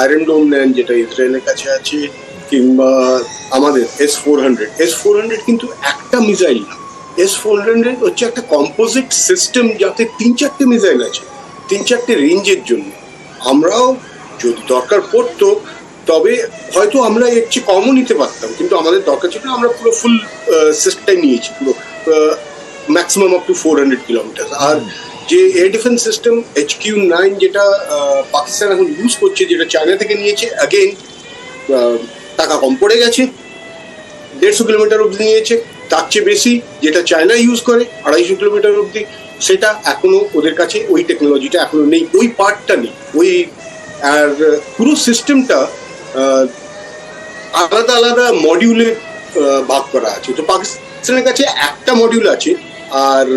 Iron ডোম নেন, যেটা ইসরায়েলের কাছে আছে, কিংবা আমাদের S four hundred S four hundred কিন্তু একটা মিসাইল না। এস ফোর হান্ড্রেড হচ্ছে একটা কম্পোজিট সিস্টেম যাতে তিন চারটে মিসাইল আছে, তিন চারটে রেঞ্জের জন্য। আমরাও যদি দরকার পড়তো, তবে হয়তো আমরা এর চেয়ে কমও নিতে পারতাম, কিন্তু আমাদের দরকার ছিল আমরা পুরো ফুল সিস্টেমটাই নিয়েছি, পুরো maximum up to four hundred kilometre আর যে air defence system H Q nine যেটা পাকিস্তান এখন ইউজ করছে, যেটা চায়না থেকে নিয়েছে অ্যাগেন টাকা কম পড়ে গেছে, দেড়শো কিলোমিটার অবধি নিয়েছে, তার চেয়ে বেশি যেটা চায়না ইউজ করে, আড়াইশো কিলোমিটার অবধি, সেটা এখনও ওদের কাছে ওই টেকনোলজিটা এখনও নেই, ওই পার্টটা নেই, ওই, আর, পুরো সিস্টেমটা আলাদা আলাদা মডিউলে ভাগ করা আছে, তো পাকিস্তানের কাছে একটা মডিউল আছে, আর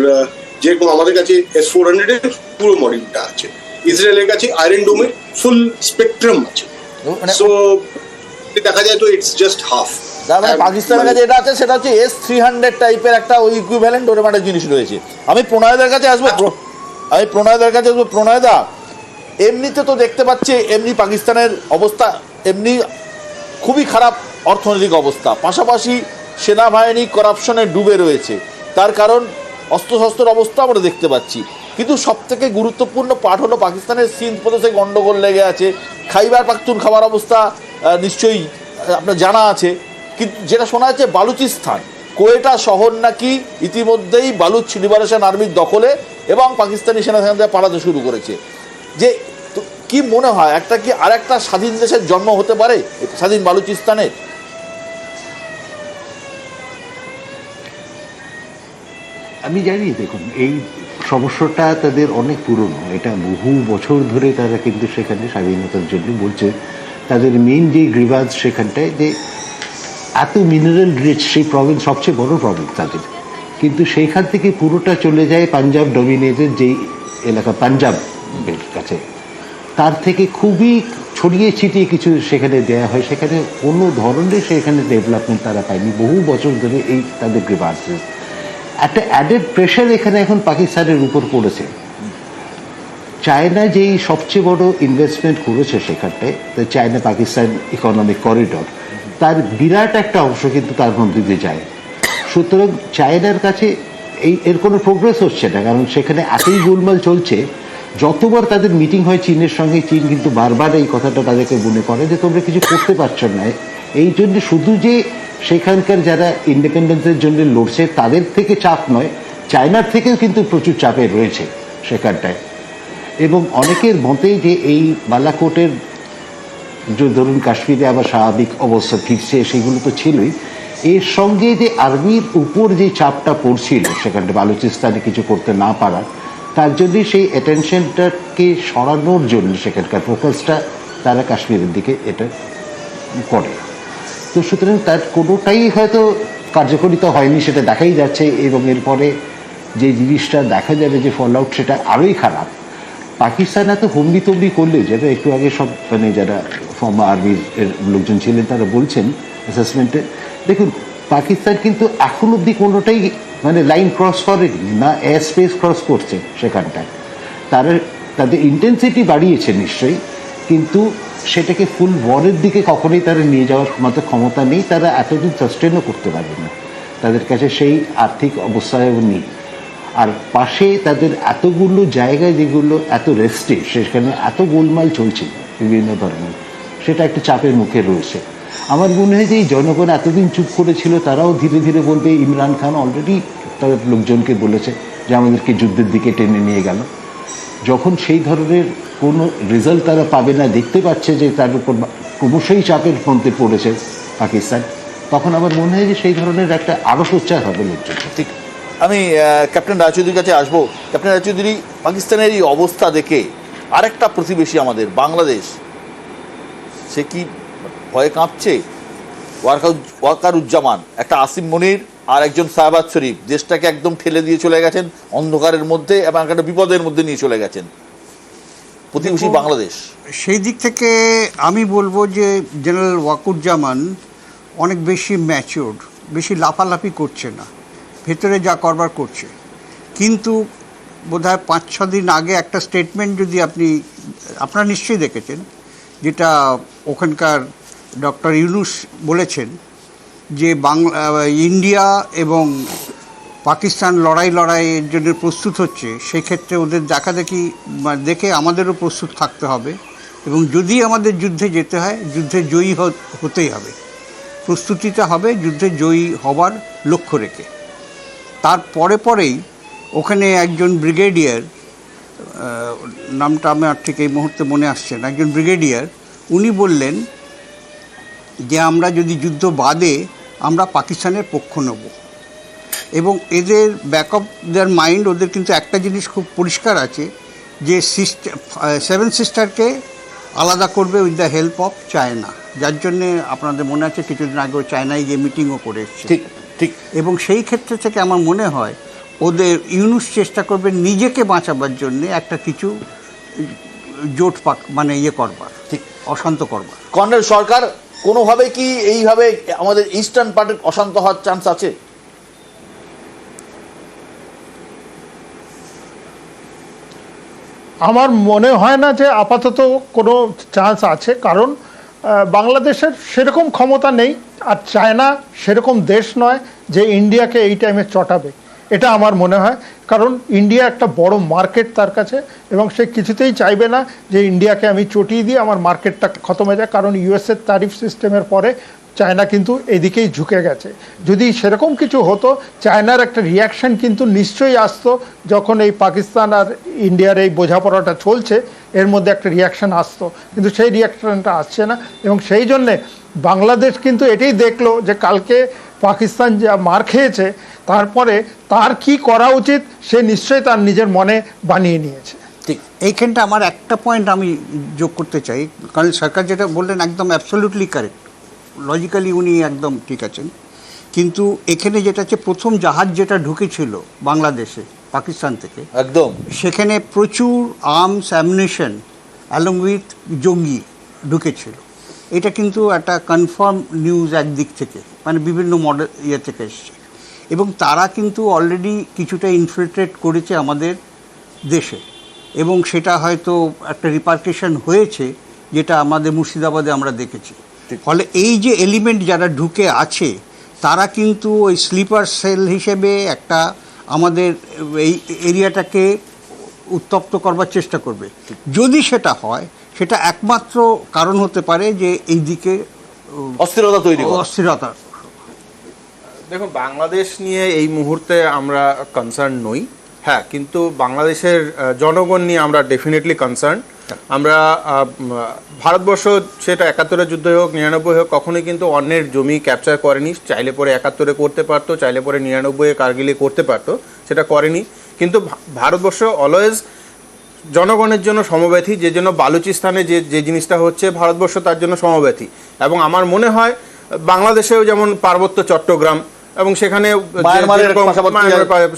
যেরকম আমাদের কাছে এস ফোর হান্ড্রেডের পুরো মডিউলটা আছে। ইসরায়েলের কাছে আয়রন ডোমের ফুল স্পেকট্রাম আছে। মানে সো দেখা যায় তো ইটস জাস্ট হাফ তার মানে পাকিস্তানের কাছে এটা আছে সেটা হচ্ছে এস থ্রি হান্ড্রেড টাইপের একটা ওই ইকুইভ্যালেন্ট ওরকম একটা জিনিস রয়েছে। আমি প্রণয়দার কাছে আসব আমি প্রণয়দার কাছে আসব। প্রণয়দা এমনিতে তো দেখতে পাচ্ছি এমনি পাকিস্তানের অবস্থা এমনি খুবই খারাপ অর্থনৈতিক অবস্থা। পাশাপাশি সেনাবাহিনী করাপশনে ডুবে রয়েছে। তার কারণ অস্ত্রশস্ত্রের অবস্থা আমরা দেখতে পাচ্ছি। কিন্তু সব থেকে গুরুত্বপূর্ণ পাঠ হলো পাকিস্তানের সিন্ধ প্রদেশে গণ্ডগোল লেগে আছে। খাইবার পাখতুন খাবার অবস্থা নিশ্চয়ই আপনার জানা আছে। কিন্তু যেটা শোনা যাচ্ছে বালুচিস্তান, কোয়েটা শহর নাকি ইতিমধ্যেই বালুচ লিবারেশন আর্মির দখলে এবং পাকিস্তানি সেনা সেখান থেকে পালাতে শুরু করেছে। যে কি মনে হয়, একটা কি আর একটা স্বাধীন দেশের জন্ম হতে পারে? স্বাধীন বালুচিস্তানের? আমি জানি, দেখুন, এই সমস্যাটা তাদের অনেক পুরনো। এটা বহু বছর ধরে তারা কিন্তু সেখানে স্বাধীনতার জন্য বলছে। তাদের মেইন যে গ্রিভান্স সেখানটায় যে এত মিনারেল রিচ সেই প্রবলেম সবচেয়ে বড় প্রবলেম তাদের। কিন্তু সেইখান থেকে পুরোটা চলে যায় পাঞ্জাব ডমিনেটেড যেই এলাকা, পাঞ্জাবের কাছে। তার থেকে খুবই ছড়িয়ে ছিটিয়ে কিছু সেখানে দেয়া হয়। সেখানে কোনো ধরনের সেখানে ডেভেলপমেন্ট তারা পায়নি। বহু বছর ধরে এই তাদের গ্রিভান্সেস একটা অ্যাডেড প্রেশার এখানে এখন পাকিস্তানের উপর পড়েছে। চায়না যেই সবচেয়ে বড় ইনভেস্টমেন্ট করেছে সেখানটায় চায়না পাকিস্তান ইকোনমিক করিডর তার বিরাট একটা অংশ কিন্তু তার মধ্যে দিয়ে যায়। সুতরাং চায়নার কাছে এই, এর কোনো প্রোগ্রেস হচ্ছে না, কারণ সেখানে এতই গোলমাল চলছে, যতবার তাদের মিটিং হয় চীনের সঙ্গে, চীন কিন্তু বারবার এই কথাটা তাদেরকে মনে করে যে তোমরা কিছু করতে পারছ না। এই জন্য শুধু যে সেখানকার যারা ইন্ডিপেন্ডেন্সের জন্য লড়ছে, তাদের থেকে চাপ নয়, চায়নার থেকেও কিন্তু প্রচুর চাপে রয়েছে সেখানটায়। এবং অনেকের মতে যে এই বালাকোটের যে ধরুন কাশ্মীরে আবার স্বাভাবিক অবস্থা ফিরছে, সেগুলো তো ছিলই। এর সঙ্গে যে আর্মির উপর যে চাপটা পড়ছিল সেখানটা, বালুচিস্তানে কিছু করতে না পারা, তার জন্যই সেই অ্যাটেনশনটাকে সরানোর জন্য সেখানকার ফোকাসটা তারা কাশ্মীরের দিকে এটা করে। তো সুতরাং তার কোনোটাই হয়তো কার্যকরিতা হয়নি, সেটা দেখাই যাচ্ছে এবং এরপরে যে জিনিসটা দেখা যাবে যে ফল আউট সেটা আরোই খারাপ। পাকিস্তান এত হম্বি তম্বি করলে যেটা একটু আগে সব মানে যারা ফর্ম আর্মির লোকজন ছিলেন, তারা বলছেন অ্যাসেসমেন্টে দেখুন, পাকিস্তান কিন্তু এখন অব্দি কোনোটাই মানে লাইন ক্রস করেনি, না এয়ার স্পেস ক্রস করছে সেখানটায়। তারা, তাদের ইন্টেন্সিটি বাড়িয়েছে নিশ্চয়ই, কিন্তু সেটাকে ফুল ওয়ারের দিকে কখনোই তারা নিয়ে যাওয়ার মতো ক্ষমতা নেই, তারা এতদিন সাস্টেনও করতে পারবে না। তাদের কাছে সেই আর্থিক অবস্থায়ও নেই। আর পাশে তাদের এতগুলো জায়গায় যেগুলো এত রেস্টে সেখানে এত গোলমাল চলছে বিভিন্ন ধরনের, সেটা একটা চাপের মুখে রয়েছে। আমার মনে হয় যে এই জনগণ এতদিন চুপ করেছিল, তারাও ধীরে ধীরে বলবে, ইমরান খান অলরেডি তাদের লোকজনকে বলেছে যে আমাদেরকে যুদ্ধের দিকে টেনে নিয়ে গেল। যখন সেই ধরনের কোনো রেজাল্ট তারা পাবে না, দেখতে পাচ্ছে যে তার উপর ক্রমশই চাপের মধ্যে পড়েছে পাকিস্তান, তখন আমার মনে হয় যে সেই ধরনের একটা আরও সোচ্চার হবে লোকজন। ঠিক। আমি ক্যাপ্টেন রায়চৌধুরীর কাছে আসব। ক্যাপ্টেন রায়চৌধুরী পাকিস্তানের এই অবস্থা দেখে আরেকটা প্রতিবেশী আমাদের, বাংলাদেশ, সে কি ভয়ে কাঁপছে? ওয়াকার ওয়াকারুজ্জামান একটা আসিম মনির আর একজন সাহাবাদ শরীফ দেশটাকে একদম ঠেলে দিয়ে চলে গেছেন অন্ধকারের মধ্যে এবং একটা বিপদের মধ্যে নিয়ে চলে গেছেন। প্রতিবেশী বাংলাদেশ। সেই দিক থেকে আমি বলব যে জেনারেল ওয়াকুজ্জামান অনেক বেশি ম্যাচিওর্ড বেশি লাফালাফি করছে না ভেতরে যা করবার করছে। কিন্তু বোধহয় পাঁচ ছ দিন আগে একটা স্টেটমেন্ট যদি আপনি আপনারা নিশ্চয়ই দেখেছেন যেটা ওখানকার ডক্টর ইউনুস বলেছেন যে বাংলা, ইন্ডিয়া এবং পাকিস্তান লড়াই লড়াইয়ের জন্য প্রস্তুত হচ্ছে সেই ক্ষেত্রে ওদের দেখা দেখি আমাদেরও প্রস্তুত থাকতে হবে এবং যদি আমাদের যুদ্ধে যেতে হয়, যুদ্ধে জয়ী হতেই হবে। প্রস্তুতিটা হবে যুদ্ধে জয়ী হবার লক্ষ্য রেখে। তার পরে পরেই ওখানে একজন ব্রিগেডিয়ার নামটা আমার ঠিক এই মুহূর্তে মনে আসছে না, একজন ব্রিগেডিয়ার, উনি বললেন যে আমরা যদি যুদ্ধ বাদে আমরা পাকিস্তানের পক্ষ নেব। এবং এদের ব্যাকআপ দেয়ার মাইন্ড ওদের কিন্তু একটা জিনিস খুব পরিষ্কার আছে যে সিস্টার সেভেন সিস্টারকে আলাদা করবে with the help of China যার জন্যে আপনাদের মনে আছে কিছুদিন আগেও চায়নায় গিয়ে মিটিংও করে এসছে। ঠিক ঠিক। এবং সেই ক্ষেত্রে থেকে আমার মনে হয় ওদের ইউনুস চেষ্টা করবে নিজেকে বাঁচাবার জন্য একটা কিছু জোট পাক মানে ইয়ে করবার ঠিক। অশান্ত করবার। কর্নেল সরকার কোনোভাবে কি এইভাবে আমাদের ইস্টার্ন পার্টের অশান্ত হওয়ার চান্স আছে? আমার মনে হয় না যে আপাতত কোনো চান্স আছে, কারণ বাংলাদেশের সেরকম ক্ষমতা নেই আর চায়না সেরকম দেশ নয় যে ইন্ডিয়াকে এই টাইমে চটাবে। এটা আমার মনে হয়। কারণ ইন্ডিয়া একটা বড় মার্কেট তার কাছে এবং সে কিছুতেই চাইবে না যে ইন্ডিয়াকে আমি চটিয়ে দিয়ে আমার মার্কেটটা খতম হয়ে যায় কারণ ইউএসের তারিফ সিস্টেমের পরে চায়না কিন্তু এদিকেই ঝুঁকে গেছে। যদি সেরকম কিছু হতো চায়নার একটা রিয়াকশন কিন্তু নিশ্চয়ই আসতো যখন এই পাকিস্তান আর ইন্ডিয়ার এই বোঝাপড়াটা চলছে, এর মধ্যে একটা রিয়াকশন আসতো। কিন্তু সেই রিয়াকশনটা আসছে না এবং সেই জন্যে বাংলাদেশ কিন্তু এটাই দেখল যে কালকে পাকিস্তান যা মার খেয়েছে তারপরে তার কি করা উচিত সে নিশ্চয়ই তার নিজের মনে বানিয়ে নিয়েছে। ঠিক এইখানটা আমার একটা পয়েন্ট আমি যোগ করতে চাই। কারণ সরকার যেটা বললেন একদম অ্যাবসলিউটলি কারেক্ট লজিক্যালি উনি একদম ঠিক আছেন। কিন্তু এখানে যেটা হচ্ছে প্রথম জাহাজ যেটা ঢুকেছিল বাংলাদেশে পাকিস্তান থেকে একদম। সেখানে প্রচুর আর্মস অ্যামুনেশন অ্যালং উইথ জঙ্গি ঢুকেছিল। এটা কিন্তু একটা কনফার্ম নিউজ একদিক থেকে মানে বিভিন্ন মডেল ইয়ে থেকে এসছে। এবং তারা কিন্তু অলরেডি কিছুটা ইনফিল্ট্রেট করেছে আমাদের দেশে। এবং সেটা হয়তো একটা রিপার্কেশন হয়েছে যেটা আমাদের মুর্শিদাবাদে আমরা দেখেছি। ফলে এই যে এলিমেন্ট যারা ঢুকে আছে তারা কিন্তু ওই স্লিপার সেল হিসেবে একটা আমাদের এই এরিয়াটাকে উত্তপ্ত করবার চেষ্টা করবে। যদি সেটা হয় সেটা একমাত্র কারণ হতে পারে যে এই দিকে অস্থিরতা তৈরি করা। অস্থিরতা। দেখুন বাংলাদেশ নিয়ে এই মুহূর্তে আমরা কনসার্ন নই। হ্যাঁ কিন্তু বাংলাদেশের জনগণ নিয়ে আমরা ডেফিনেটলি কনসার্ন আমরা ভারতবর্ষ সেটা একাত্তরের যুদ্ধ হোক নিরানব্বই হোক কখনোই কিন্তু অন্যের জমি ক্যাপচার করেনি। চাইলে পরে একাত্তরে করতে পারতো চাইলে পরে নিরানব্বই কার্গিলে করতে পারতো সেটা করেনি। কিন্তু ভারতবর্ষ অলওয়েজ জনগণের জন্য সমব্যথী যে জন্য বালুচিস্তানে যে যে জিনিসটা হচ্ছে ভারতবর্ষ তার জন্য সমব্যথী। এবং আমার মনে হয় বাংলাদেশেও যেমন পার্বত্য চট্টগ্রাম এবং সেখানে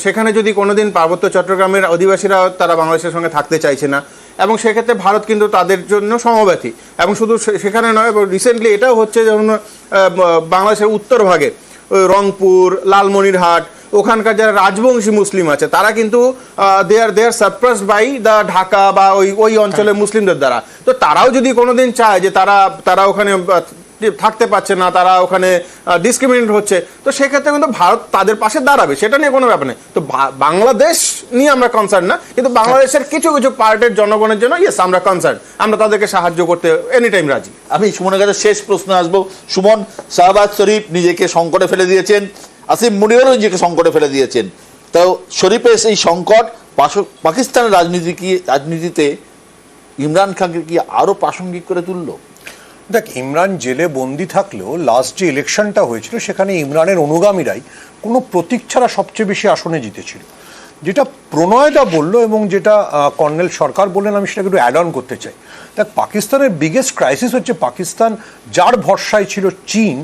সেখানে যদি কোনোদিন পার্বত্য চট্টগ্রামের অধিবাসীরা তারা বাংলাদেশের সঙ্গে থাকতে চাইছে না এবং সেক্ষেত্রে ভারত কিন্তু তাদের জন্য সমব্যথী। এবং শুধু সেখানে নয় এবং রিসেন্টলি এটাও হচ্ছে যেমন বাংলাদেশের উত্তর ভাগে রংপুর লালমনিরহাট ওখানকার যারা রাজবংশী মুসলিম আছে তারা কিন্তু they are they are suppressed by the Dhaka বা ওই ওই অঞ্চলের মুসলিমদের দ্বারা। তো তারাও যদি কোনোদিন চায় যে তারা তারা ওখানে থাকতে পারছে না তারা ওখানে ডিসক্রিমিনেট হচ্ছে তো সেক্ষেত্রে কিন্তু ভারত তাদের পাশে দাঁড়াবে সেটা নিয়ে কোনো ব্যাপার নেই। তো বাংলাদেশ নিয়ে আমরা কনসার্ন না কিন্তু বাংলাদেশের কিছু কিছু পার্টের জনগণের জন্য ইয়েস আমরা কনসার্ন আমরা তাদেরকে সাহায্য করতে এনি টাইম রাজি। আমি সুমনের কাছে শেষ প্রশ্ন আসব। সুমন শাহবাজ শরীফ নিজেকে সংকটে ফেলে দিয়েছেন। আসিফ মুনিওরও নিজেকে সংকটে ফেলে দিয়েছেন। তো শরীফের সেই সংকট পাকিস্তানের রাজনীতি কি রাজনীতিতে ইমরান খানকে কি আরও প্রাসঙ্গিক করে তুললো? দেখ, ইমরান জেলে বন্দি থাকলেও লাস্ট যে ইলেকশনটা হয়েছিল, সেখানে ইমরানের অনুগামীরাই কোনো প্রতীক ছাড়া সবচেয়ে বেশি আসনে জিতেছিল। যেটা প্রণয়দা বলল এবং যেটা কর্নেল সরকার বললেন, আমি সেটাকে একটু অ্যাড অন করতে চাই। দেখ পাকিস্তানের বিগেস্ট ক্রাইসিস হচ্ছে পাকিস্তান যার ভরসায় ছিল চীন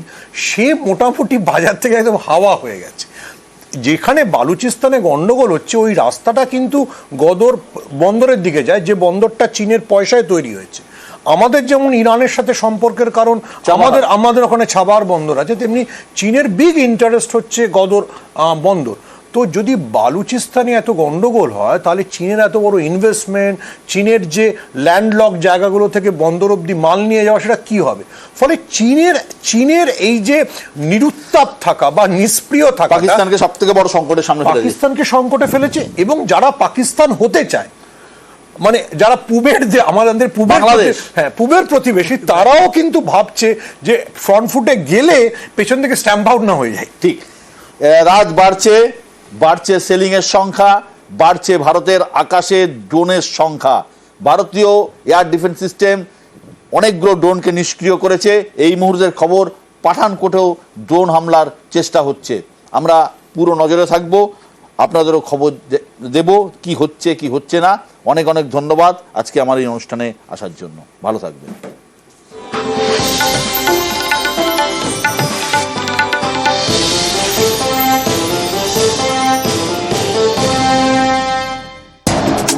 সে মোটামুটি বাজার থেকে একদম হাওয়া হয়ে গেছে। যেখানে বালুচিস্তানে গন্ডগোল হচ্ছে ওই রাস্তাটা কিন্তু গদর বন্দরের দিকে যায় যে বন্দরটা চীনের পয়সায় তৈরি হয়েছে। আমাদের যেমন ইরানের সাথে সম্পর্কের কারণ আমাদের আমাদের ওখানে ছাবার বন্দর আছে তেমনি চীনের বিগ ইন্টারেস্ট হচ্ছে গদর বন্দর। তো যদি বালুচিস্তানে এত গন্ডগোল হয় তাহলে চীনের এত বড় ইনভেস্টমেন্ট চীনের যে ল্যান্ডলক জায়গাগুলো থেকে বন্দর অব্দি মাল নিয়ে যাওয়া সেটা কি হবে? ফলে চীনের চীনের এই যে নিরুত্তাপ থাকা বা নিষ্প্রিয় থাকা পাকিস্তানকে সব থেকে বড় সংকটের সামনে পাকিস্তানকে সংকটে ফেলেছে এবং যারা পাকিস্তান হতে চায় মানে যারা পূবের যে আমাদের পূবের হ্যাঁ পূবের প্রতিবেশী তারাও কিন্তু ভাবছে যে ফ্রন্ট ফুটে গেলে পেছন থেকে স্ট্যাম্প আউট না হয়ে যায়। ঠিক। রাত বাড়ছে বাড়ছে সেলিং এর সংখ্যা, বাড়ছে ভারতের আকাশে ড্রোনের সংখ্যা। ভারতীয় এয়ার ডিফেন্স সিস্টেম অনেকগুলো ড্রোনকে নিষ্ক্রিয় করেছে। এই মুহূর্তের খবর পাঠানকোটেও ড্রোন হামলার চেষ্টা হচ্ছে। আমরা পুরো নজরে থাকব, আপনাদেরও খবর দেব কি হচ্ছে কি হচ্ছে না। অনেক অনেক ধন্যবাদ আজকে আমার এই অনুষ্ঠানে আসার জন্য। ভালো থাকবেন।